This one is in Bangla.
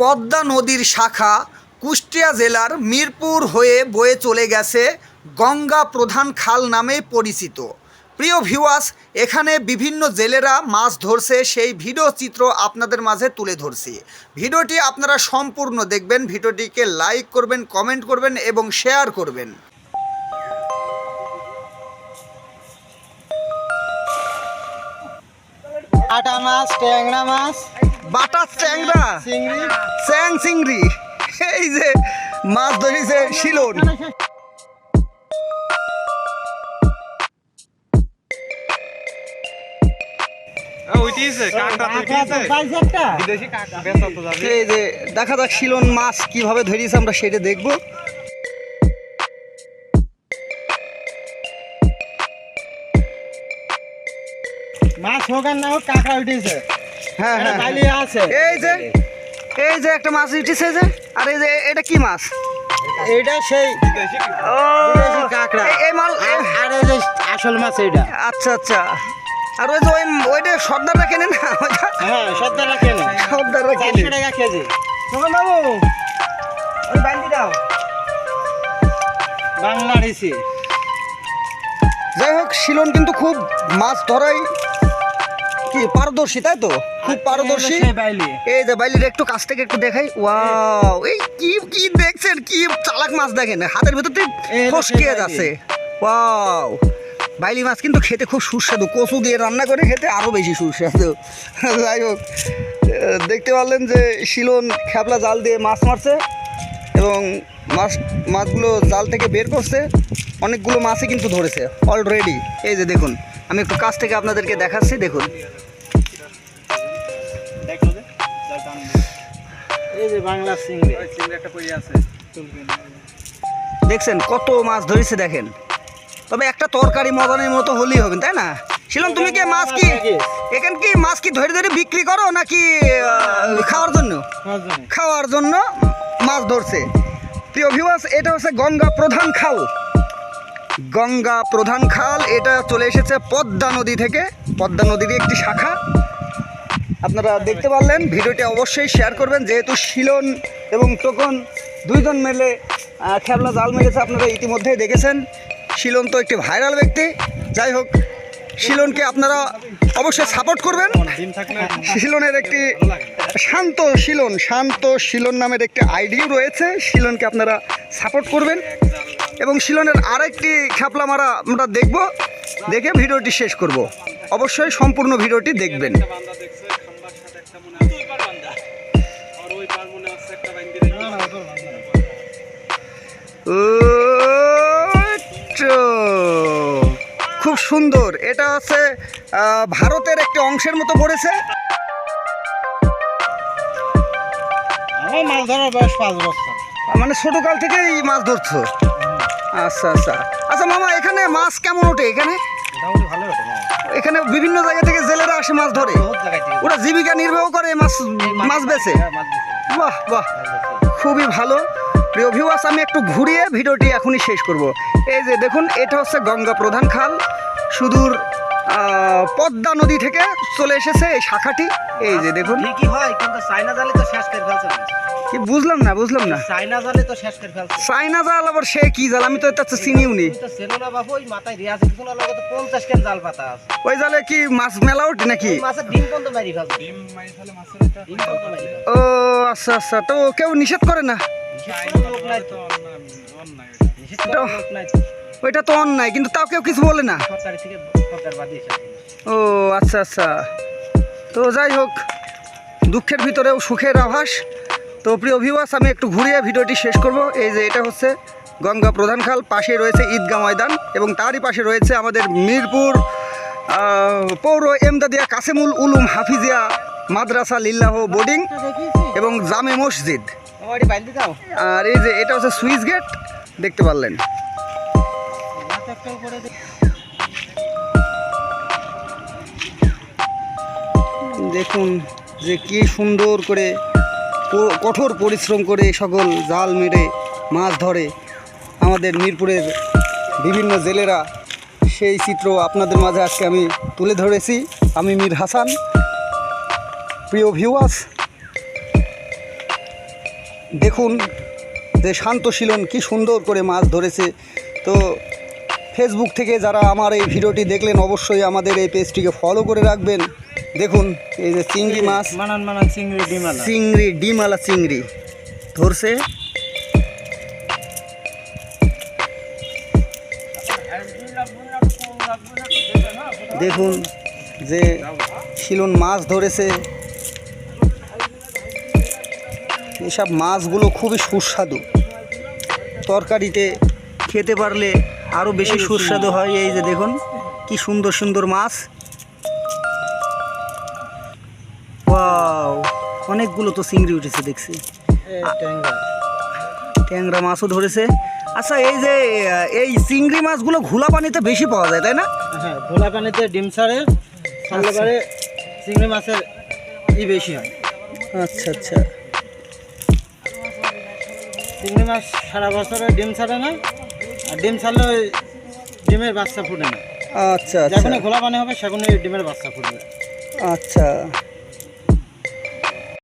পদ্মা নদীর শাখা কুষ্টিয়া জেলার মিরপুর হয়ে বয়ে চলে গেছে গঙ্গা প্রধান খাল নামে পরিচিত। প্রিয় ভিউয়ার্স এখানে বিভিন্ন জেলেরা মাছ ধরছে, সেই ভিডিও চিত্র আপনাদের মাঝে তুলে ধরছি। ভিডিওটি আপনারা সম্পূর্ণ দেখবেন, ভিডিওটিকে লাইক করবেন কমেন্ট করবেন এবং শেয়ার করবেন। আটা মাছ, ট্যাংরা মাছ। বাটা চ্যাংরা। চিংড়ি? চ্যাং চিংড়ি। এই যে মাছ ধরেছে শিলন। এই যে দেখা যাক শিলন মাছ কীভাবে ধরিয়েছে আমরা সেটা দেখব। মাছ হোক আর না হোক কাঁকড়া উঠেছে। হ্যাঁ হ্যাঁ বালি আছে। এই যে এই যে একটা মাছ উঠেছে যে আর এই যে এটা কি মাছ? এইটা সেই ও কাঁকড়া। এই- এই মাল আর- আর এই যে আসল মাছ আচ্ছা আচ্ছা। আর ওই যে ওই ওইটা সর্দাররা কেনে না? হ্যাঁ কেন। সর্দাররা কেনে। টাকা কেজি। তখন বাবু ওই বান্দি দাও। বাংলা যাই হোক শিলন কিন্তু খুব মাছ ধরাই কি পারদর্শী তাই তো? খুব পারদর্শী। এই যে বাইলির একটু কাছ থেকে একটু দেখাই। ওয়াও এই কি কি দেখছেন? কি চালাক মাছ দেখেন? হাতের ভেতর এই হলো ফসকে বাইলি। যাচ্ছে। ওয়াও বাইলি মাছ কিন্তু খেতে খুব সুস্বাদু। কচু দিয়ে রান্না করে খেতে আরও বেশি সুস্বাদু। যাই হোক দেখতে পারলেন যে শিলন খেপলা জাল দিয়ে মাছ মারছে এবং মাছ মাছগুলো জাল থেকে বের করছে। অনেকগুলো মাছই কিন্তু ধরেছে অলরেডি। এই যে দেখুন আমি একটু কাছ থেকে আপনাদেরকে দেখাচ্ছি দেখুন। এই যে বাংলা চিংড়ি দেখছেন কত মাছ ধরেছে দেখেন। তবে একটা তরকারি মদনের মতো হলেই হবে তাই না? শিলন তুমি কি মাছ কি এখান কি মাছ কি ধরে ধরে বিক্রি করো নাকি খাওয়ার জন্য? খাওয়ার জন্য। মাছ ধরছে। প্রিয় ভিউয়ার্স এটা হচ্ছে গঙ্গা প্রধান খাল। গঙ্গা প্রধান খাল এটা চলে এসেছে পদ্মা নদী থেকে। পদ্মা নদীর একটি শাখা। আপনারা দেখতে পারলেন, ভিডিওটি অবশ্যই শেয়ার করবেন, যেহেতু শিলন এবং টোকন দুইজন মিলে খেবলা জাল মেরেছে আপনারা ইতিমধ্যেই দেখেছেন। শিলন তো একটি ভাইরাল ব্যক্তি। যাই হোক, শিলনকে আপনারা অবশ্যই সাপোর্ট করবেন। শিলনের একটি শান্ত শিলন শান্ত শিলন নামের একটি আইডিও রয়েছে। শিলনকে আপনারা সাপোর্ট করবেন। এবং শিলনের আরেকটি খ্যাপলা মারা আমরা দেখব, দেখে ভিডিওটি শেষ করব। অবশ্যই সম্পূর্ণ ভিডিওটি দেখবেন। খুব সুন্দর। এটা আহ, ভারতের একটি অংশের মতো পড়েছে। আমার মাছ ধরার বয়স পাঁচ বছর। মানে ছোটকাল থেকেই মাছ ধরছো? আচ্ছা আচ্ছা। আচ্ছা মামা এখানে মাছ কেমন ওঠে? এখানে? মোটামুটি ভালো হতো এখানে বিভিন্ন জায়গা থেকে জেলেরা আসে মাছ ধরে। ওরা জীবিকা নির্বাহ করে মাছ মাছ বেচে হ্যাঁ, মাছ বেচে। বাহ বাহ। খুবই ভালো। প্রিয় ভিউয়ার্স আমি একটু ঘুরিয়ে ভিডিওটি এখনই শেষ করব। এই যে দেখুন এটা হচ্ছে গঙ্গা প্রধান খাল। সুদূর পদ্মা নদী থেকে চলে এসেছে এই শাখাটি। এই যে দেখুন। ঠিকই হয় কিন্তু চাইনা জালে তো শেষ করে ফেলছে কি বুঝলাম না বুঝলাম না। চাইনা জালে তো শেষ করে ফেলছে। চাইনা জাল আবার সে কি জাল? আমি তো এটা চিনিও নি। তো চেনো না বাবু ওই মাথায় রিয়াজ কিছু না লাগে তো পঞ্চাশ কেন জাল পাতা আছে। ওই জালে কি মাছ মেলা ওঠে নাকি? মাছের ডিম পর্যন্ত মারি ফেলছে। ডিম মারি ফেলে মাছের ডিম পর্যন্ত মারি ও আচ্ছা আচ্ছা তো কেউ নিষেধ করে না? নিষেধ করার লোক নাই তো। নিষেধ করার লোক নাই তো। ওইটা তো অন্যায় কিন্তু তাও কেউ কিছু বলে না। ও আচ্ছা আচ্ছা। তো যাই হোক দুঃখের ভিতরেও সুখের আভাস। তো প্রিয় ভিউয়ার্স আমি একটু ঘুরিয়ে ভিডিওটি শেষ করব। এই যে এটা হচ্ছে গঙ্গা প্রধান খাল পাশে রয়েছে ঈদগাহ ময়দান এবং তারই পাশে রয়েছে আমাদের মিরপুর পৌর এমদাদিয়া কাসেমুল উলুম হাফিজিয়া মাদ্রাসা লিল্লাহ বোর্ডিং এবং জামে মসজিদ। আর এই যে এটা হচ্ছে সুইচ গেট দেখতে পারলেন। করে দেখুন যে কি সুন্দর করে কঠোর পরিশ্রম করে সকল জাল মেরে মাছ ধরে আমাদের মিরপুরের বিভিন্ন জেলেরা। সেই চিত্র আপনাদের মাঝে আজকে আমি তুলে ধরেছি। আমি মীর হাসান। প্রিয় ভিউয়ার্স দেখুন যে শান্ত শান্তশীলন কি সুন্দর করে মাছ ধরেছে। তো ফেসবুক থেকে যারা আমার এই ভিডিওটি দেখলেন অবশ্যই আমাদের এই পেজটিকে ফলো করে রাখবেন। দেখুন এই যে চিংড়ি মাছ। মানান মানান চিংড়ি ডিমালা। চিংড়ি ডিমালা চিংড়ি। ধরছে। দেখুন যে শিলন মাছ ধরেছে। এসব মাছগুলো খুবই সুস্বাদু। তরকারিতে খেতে পারলে আরও বেশি সুস্বাদু হয় এই যে দেখুন কি সুন্দর সুন্দর মাছ। অনেকগুলো তো চিংড়ি উঠেছে দেখছি। ট্যাংরা। মাছও ধরেছে। আচ্ছা এই যে এই চিংড়ি মাছগুলো ঘোলা পানিতে বেশি পাওয়া যায় তাই না? হ্যাঁ ঘোলা পানিতে ডিম ছাড়ে ছাড়লে চিংড়ি মাছের ই বেশি হয়। আচ্ছা আচ্ছা। চিংড়ি মাছ সারা বছরে ডিম ছাড়ে না। আর ডিম ছাড়লে ওই ডিমের বাচ্চা ফুটে না। আচ্ছা আচ্ছা। যখনই খোলা পানি হবে সেখানে ডিমের বাচ্চা ফুটবে। আচ্ছা।